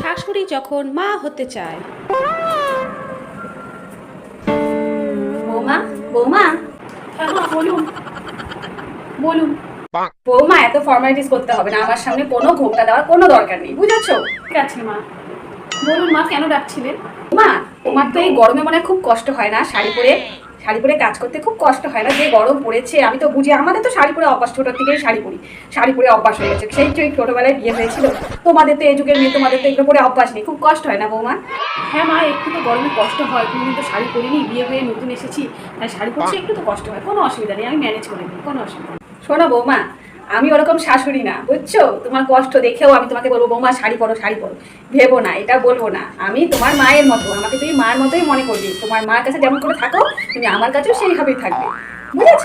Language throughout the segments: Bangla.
শাশুড়ি যখন মা হতে চায়। বৌমা বৌমা। মা বলুন। বলুন। বৌমা এত ফর্মালিটিস করতে হবে না। আমার সামনে কোনো ঘোমটা দেওয়ার কোনো দরকার নেই বুঝেছ? ঠিক আছে মা। বলুন মা কেন ডাকছিলেন? মা তোমার তো এই গরমে মনে হয় খুব কষ্ট হয় না? শাড়ি পরে শাড়ি পরে কাজ করতে খুব কষ্ট হয় না যে গরম পড়েছে আমি তো বুঝি আমাদের তো শাড়ি পরে অভ্যাস ছোটোর থেকেই শাড়ি পরি শাড়ি পরে অভ্যাস হয়ে গেছে সেই চুই ছোটোবেলায় বিয়ে হয়েছিল তোমাদের তো এই যুগের মেয়ে তোমাদের তো এগুলো পরে অভ্যাস নেই খুব কষ্ট হয় না বৌমা? হ্যাঁ মা একটু তো গরমে কষ্ট হয় তুমি তো শাড়ি পরিনি বিয়ে হয়ে নতুন এসেছি তাই শাড়ি পরছি একটু তো কষ্ট হয় কোনো অসুবিধা নেই আমি ম্যানেজ করে নিই কোনো অসুবিধা নেই। শোনো বৌমা আমি ওরকম শাশুড়ি না, বুঝছ? তোমার কষ্ট দেখেও আমি তোমাকে বলব, বৌমা, শাড়ি পরো শাড়ি পরো। ভেবো না, এটা বলব না। আমি তোমার মায়ের মতো, আমাকে তুমি মায়ের মতোই মনে করবে। তোমার মার কাছে যেমন করে থাকো, তুমি আমার কাছেও সেইভাবেই থাকবে। বুঝেছ?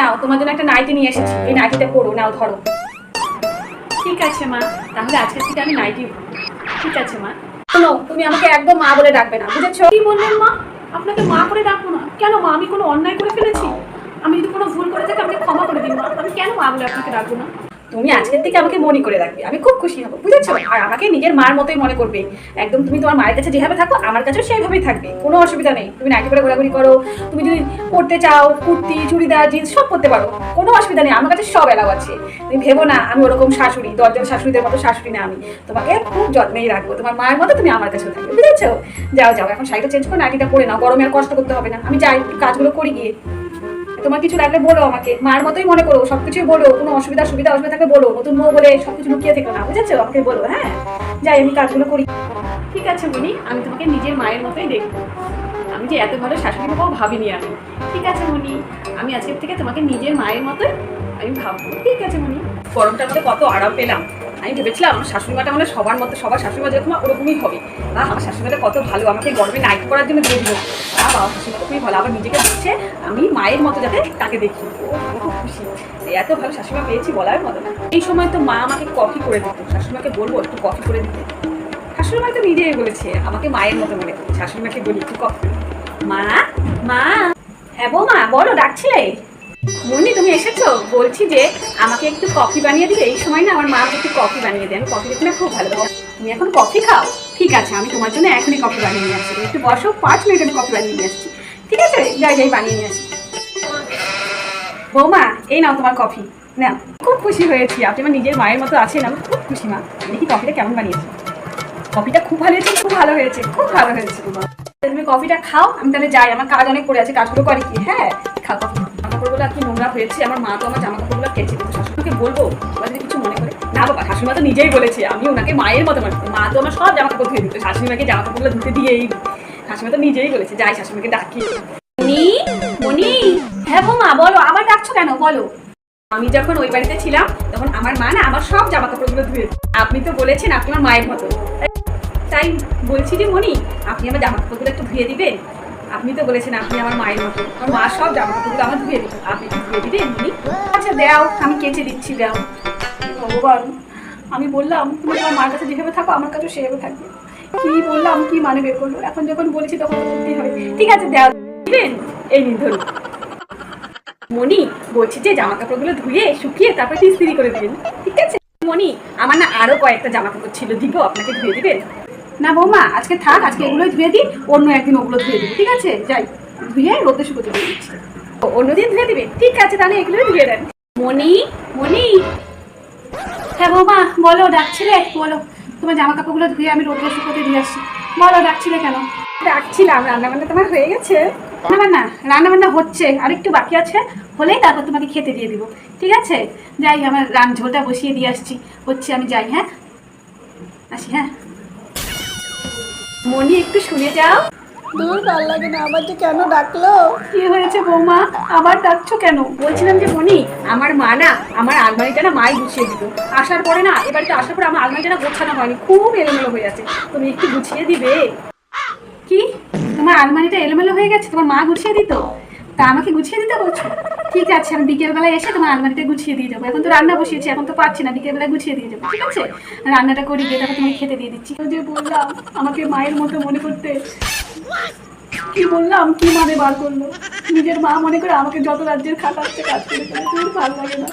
নাও, তোমার জন্য একটা নাইটি নিয়ে এসেছি। এই নাইটিটা পরো, নাও, ধরো। ঠিক আছে, মা। তাহলে আজকে থেকে আমি নাইটি ঠিক আছে, মা। শোনো, তুমি আমাকে একদম মা বলে ডাকবে না, বুঝেছ? কি বললেন, মা? আপনাকে মা করে ডাকবো না। কেন, মা? আমি কোনো অন্যায় করে ফেলেছি? আমি যদি কোনো ভুল করে থাকি, আমাকে ক্ষমা করে দিন, মা। আমি মা বলে আপনাকে ডাকবো না। তুমি আজকের থেকে আমাকে মনে করে রাখবে। আমি খুব খুশি হব, বুঝেছ? আর আমাকে নিজের মার মতোই মনে করবে। একদম তুমি তোমার মায়ের কাছে যেভাবে থাকো, আমার কাছেও সেইভাবেই থাকবে। কোনো অসুবিধা নেই। তুমি নাইটি করে ঘোরাঘুরি করো, তুমি যদি পড়তে চাও, কুর্তি, চুড়িদার, জিন্স, সব পরতে পারো। কোনো অসুবিধা নেই, আমার কাছে সব এলাও আছে। তুমি ভেবো না, আমি ওরকম শাশুড়ি দশজন শাশুড়িদের মতো শাশুড়ি না আমি। তোমাকে খুব যত্নেই রাখব। তোমার মায়ের মতো তুমি আমার কাছেও থাকবে, বুঝেছ? যাও যাও, এখন শাড়িটা চেঞ্জ করে নাইটিটা পরে নাও। গরমে আর কষ্ট করতে হবে না। আমি যাই কাজগুলো করি গিয়ে। তোমার কিছু লাগলে বলো আমাকে। মার মতোই মনে করো, সবকিছুই বলো, কোনো অসুবিধা সুবিধা অসুবিধা থাকলে বলো, নতুন বউ বলে সবকিছু লুকিয়ে থেকো না, বুঝেছ? আমাকে বলো হ্যাঁ? যাই, আমি কাজগুলো করি। ঠিক আছে, মনি, আমি তোমাকে নিজের মায়ের মতোই দেখব। আমি যে এত ভালো শাশুড়ি বাবাও ভাবিনি আমি। ঠিক আছে, মনি, আমি আজকের থেকে তোমাকে নিজের মায়ের মতোই আমি ভাববো। ঠিক আছে, মনি। গরমটার মধ্যে কত আরাম পেলাম। আমি ভেবেছিলাম শাশুড়ি মাটা মানে সবার মতো, সবার শাশুড়ি মা যেরকম ওরকমই হবে। বা আমার শাশুড়ি মাটা কত ভালো, আমাকে গরমে নাইট করার জন্য দিয়ে দিল। আর বাবা শাশুড়ি খুবই ভালো, আবার নিজেকে দেখছে আমি মায়ের মতো যাতে তাকে দেখি। খুব খুশি। এত ভালো শাশুড়ি মা পেয়েছি বলার মতো না। এই সময় তো মা আমাকে কফি করে দিত। শাশুড়ি মাকে বলব, একটু কফি করে দিতে। শাশুড়ি মা তো নিজেই বলেছে, আমাকে মায়ের মতো মনে করে। শাশুড়ি মাকে বলি, একটু কফি মা মা হ্যাঁ বৌমা, বলো, ডাকছিলে? মুন্নি, তুমি এসেছ? বলছি যে আমাকে একটু কফি বানিয়ে দিবে এই সময় না আমার মা আমাকে একটু কফি বানিয়ে দেয় আমি কফি খেতে খুব ভালো তুমি এখন কফি খাও? ঠিক আছে, আমি তোমার জন্য এখনই কফি বানিয়ে নিয়ে আসছি। একটু বসো, পাঁচ মিনিট আমি কফি বানিয়ে নিয়ে আসছি। ঠিক আছে? যাই যাই, বানিয়ে নিয়ে আসি। বৌমা, এই নাও তোমার কফি। না খুব খুশি হয়েছি। আপনি আমার নিজের মায়ের মতো আছেন, আমি খুব খুশি, মা। দেখি কফিটা কেমন বানিয়েছি। কফিটা খুব ভালো হয়েছে, খুব ভালো হয়েছে, খুব ভালো হয়েছে তোমার তুমি কফিটা খাও, আমি তাহলে যাই। আমার কাজ অনেক পড়ে আছে, কাজগুলো করে কি? হ্যাঁ খাও কফি। কাপড়গুলো আর কি নোংরা হয়েছে আমার মা তো আমার জামা কাপড়গুলো কেচে দিত শাশুড়িকে বলব যদি কিছু মনে করে না বাবা শাশুড়ি মা তো নিজেই বলেছে আমি ওনাকে মায়ের মতো মনে। মা তো আমার সব জামা কাপড় ধুয়ে দিত শাশুড়ি মাকে জামা কাপড়গুলো ধুতে দিয়েই শাশুড়ি মা তো নিজেই বলেছে যাই শাশুড়ি মাকে ডাকি। মনি মনি হ্যাঁ বৌমা বলো আবার ডাকছো কেন? বলো। আমি যখন ওই বাড়িতে ছিলাম তখন আমার মা না আমার সব জামা কাপড়গুলো ধুয়ে। আপনি তো বলেছেন আপনি আমার মায়ের মতো। তাই বলছি যে মনি আপনি আমার জামা কাপড়গুলো একটু ধুয়ে দিবেন? আপনি তো বলেছেন আপনি আমার মায়ের মতো। আমার মা সব জামা কাপড়গুলো আমার ধুয়ে দিবেন আপনি একটু ধুয়ে দিবেন মনি আচ্ছা দাও, আমি কেচে দিচ্ছি, দাও। ভগবান, আমি বললাম, তুমি তোমার মার কাছে যেভাবে থাকো, আমার কাছেও সেভাবে থাকবে। কি বললাম, কি মানে বের করল? এখন যখন বলেছি তখন বলতেই হবে। ঠিক আছে, দাও। দিবেন? এই নিন, ধরুন। মনি বলছি যে জামা কাপড়গুলো ধুয়ে, শুকিয়ে তারপর ইস্ত্রি করে দিবেন। ঠিক আছে? মনি আমার না আরও কয়েকটা জামা কাপড় ছিল। দিব, আপনাকে ধুয়ে দিবেন? না বৌমা, আজকে থাক, আজকে এগুলোই ধুয়ে দিই, অন্য একদিন ওগুলো ধুয়ে দিই ঠিক আছে? যাই, ধুয়ে রোদে শুকোতে দিয়ে দিচ্ছি। অন্যদিন ধুয়ে দিবে? ঠিক আছে, তাহলে এগুলোই ধুয়ে দেন। মনি মনি হ্যাঁ বৌমা, বলো, ডাকছিলে? বলো, তোমার জামা কাপড়গুলো ধুয়ে আমি রোদে শুকোতে দিয়ে আসছি। বলো, ডাকছিলে কেন? ডাকছিলাম রান্না বান্না তোমার হয়ে গেছে? না না না রান্না বান্না হচ্ছে আর একটু বাকি আছে, হলেই তারপর তোমাকে খেতে দিয়ে দিব, ঠিক আছে? যাই, আমার রান ঝোলটা বসিয়ে দিয়ে আসছি, হচ্ছে আমি যাই হ্যাঁ? আসি হ্যাঁ? মনি একটু শুনে যাও। দূর ভালো লাগে না। আবার যে কেন ডাকলো? কি হয়েছে বৌমা? আবার ডাকছো কেন? বলছিলাম যে মনি আমার মা না আমার আলমারিটা না মাই গুছিয়ে দিল। আসার পরে না এবার তো আসার পরে আমার আলমারিটা না গোছানো হয়নি। খুব এলোমেলো হয়ে আছে। তুমি একটু গুছিয়ে দিবে? কি? তোমার আলমারিটা এলোমেলো হয়ে গেছে? তোমার মা গুছিয়ে দিত? তা আমাকে গুছিয়ে দিতে বলছো? ঠিক আছে, আমি বিকেলবেলায় এসে তোমার আলমারিটা গুছিয়ে দিয়ে যাব। এখন তো রান্না বসিয়েছি, এখন তো পারছি না, বিকেলবেলায় গুছিয়ে দিয়ে যাব, ঠিক আছে? রান্নাটা করি, গিয়ে তারপর তোমাকে খেতে দিয়ে দিচ্ছি। যে বললাম, আমাকে মায়ের মতো মনে করতে। কি বললাম, কি মানে বার করল? নিজের মা মনে করে আমাকে যত রাজ্যের খাটাচ্ছে কাজ করে খুব ভালো লাগে না।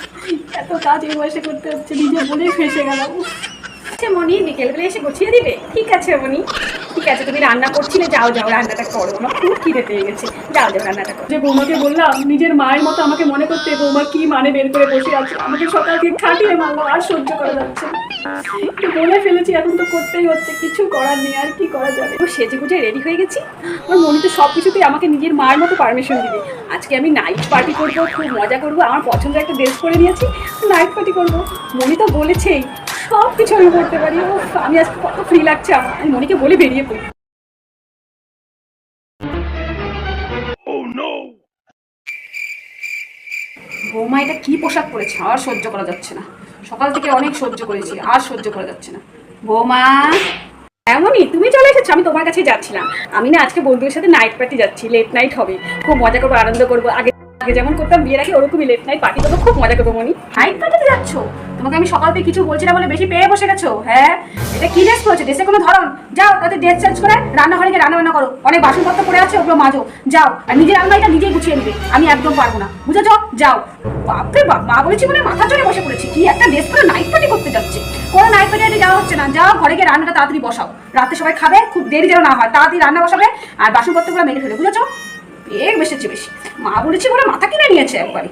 এত কাজ এই বয়সে করতে হচ্ছে নিজে বলেই ফেসে গেলাম আচ্ছা মনি বিকেলবেলা এসে গুছিয়ে দিবে? ঠিক আছে মনি ঠিক আছে তুমি রান্না করছিলে যাও যাও রান্নাটা করো। আমার খুব খিদে পেয়ে গেছে। যাও যাও রান্নাটা করো। যে বৌমাকে বললাম নিজের মায়ের মতো আমাকে মনে করতে বৌমা কি মানে বের করে বসে আছে? আমাকে সকাল থেকে খাটিয়ে মারলো আর সহ্য করা যাচ্ছে। একটু বলে ফেলেছি এখন তো করতেই হচ্ছে কিছু করার নেই আর কি করা যাবে? তো সেজে গুজে রেডি হয়ে গেছি। আমার মনে তো সব কিছুতেই আমাকে নিজের মায়ের মতো পারমিশন দিবে। আজকে আমি নাইট পার্টি করব খুব মজা করব আমার পছন্দের একটা ড্রেস পরে নিয়েছি নাইট পার্টি করব। মনি তো বলেছেই সব কিছু আমি করতে পারি। ও আমি আজকে কত ফ্রি লাগছে আমার আমি মনিকে বলে বেরিয়ে পড়ি। বৌমা এটা কি পোশাক পরেছে? আর সহ্য করা যাচ্ছে না। সকাল থেকে অনেক সহ্য করেছি আর সহ্য করা যাচ্ছে না। বৌমা এমনই তুমি চলে এসেছ আমি তোমার কাছে যাচ্ছিলাম। আমি না আজকে বন্ধুদের সাথে নাইট পার্টি যাচ্ছি লেট নাইট হবে। খুব মজা করব আনন্দ করব আগে আগে যেমন করতাম, বিয়ের আগে ওরকমই লেট নাইট পার্টি করব খুব মজা করব মনি। নাইট পার্টিতে যাচ্ছ? তোমাকে আমি সকাল থেকে কিছু বলছি না বলে বেশি পেয়ে বসে গেছো হ্যাঁ? এটা কি ড্রেস পড়েছে ড্রেসে কোনো ধরন? যাও, তাতে ড্রেস চেঞ্জ করে রান্নাঘরে গিয়ে রান্না বান্না করো। অনেক বাসনপত্র পড়ে আছে, ওগুলো মাজো। যাও, আর নিজের আলমারিটা নিজেই গুছিয়ে নেবে। আমি একদম পারব না। বুঝেছ? যাও। বাপরে বাপ, মা বলেছি বলে মাথা চড়ে বসে পড়েছি। কি একটা ড্রেস পরে নাইট পার্টি করতে যাচ্ছে? কোনো নাইট পার্টি যাওয়া হচ্ছে না। যাও, ঘরে গিয়ে রান্নাটা তাড়াতাড়ি বসাও। রাতে সবাই খাবে, খুব দেরি যেন না হয়। তাড়াতাড়ি রান্না বসাবে, আর বাসনপত্রগুলো মেরে ফেলে বুঝেছ? বেগ বেসেছে বেশি। মা বলেছি বলে মাথা কিনে নিয়েছে একবারই।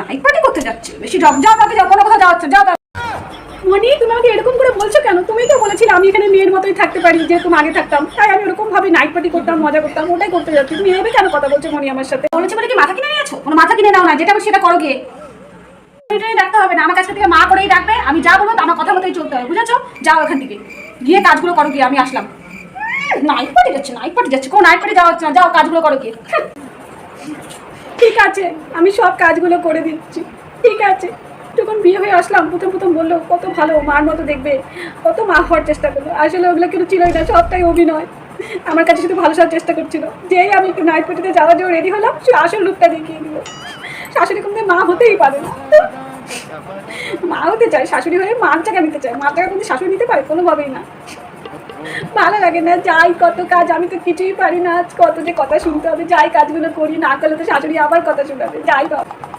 নাইট পার্টি করতে যাচ্ছে। বেশি যাও যাও তাতে যাও কোনো কোথাও যাওয়া যাও মনি তুমি আমাকে এরকম করে বলছো কেন? তুমি তো বলেছিলে আমি এখানে মেয়ের মতোই থাকতে পারি যেরকম আগে থাকতাম। তাই আমি ওরকম ভাবে নাইট পার্টি করতাম মজা করতাম ওটাই করতে যাচ্ছি। তুমি এভাবে কেন কথা বলছো মনি আমার সাথে? বলেছে বলে কি মাথা কিনে নিয়েছো? কোনো মাথা কিনে নাও না যেটা সেটা করো গিয়ে। এটাই ডাকতে হবে না আমার কাছ থেকে মা করেই ডাকবে আমি যা বলব আমার কথা মতোই চলতে হবে বুঝেছ? যাও এখান থেকে। গিয়ে কাজগুলো করো গিয়ে আমি আসলাম। নাইট পার্টি যাচ্ছে নাইট পার্টি যাচ্ছে। কোনো নাইট পার্টি যাওয়া হচ্ছে না যাও কাজগুলো করো গিয়ে। ঠিক আছে, আমি সব কাজগুলো করে দিচ্ছি। ঠিক আছে। যখন বিয়ে হয়ে আসলাম, প্রথম প্রথম বলল, কত ভালো, মার মতো দেখবে। কত মা হওয়ার চেষ্টা করল। আসলে ওগুলো কিন্তু ছিলই না, সবটাই অভিনয়। আমার কাছে শুধু ভালো সাজার চেষ্টা করছিল। যেই আমি একটু নাইট পার্টিতে যাওয়ার জন্য রেডি হলাম, সে আসল লুকটা দেখিয়ে দিল। শাশুড়ি কিন্তু মা হতেই পারে না। মা হতে চায়, শাশুড়ি হয়ে মার জায়গা নিতে চায়। মার জায়গা কিন্তু শাশুড়ি নিতে পারে, কোনোভাবেই না। ভালো লাগে না, যাই কত কাজ, আমি তো কিছুই পারি না কত যে কথা শুনতে হবে, যাই কাজগুলো করি, না করলে তো শাশুড়ি আবার কথা শোনাবে, যাই বাবা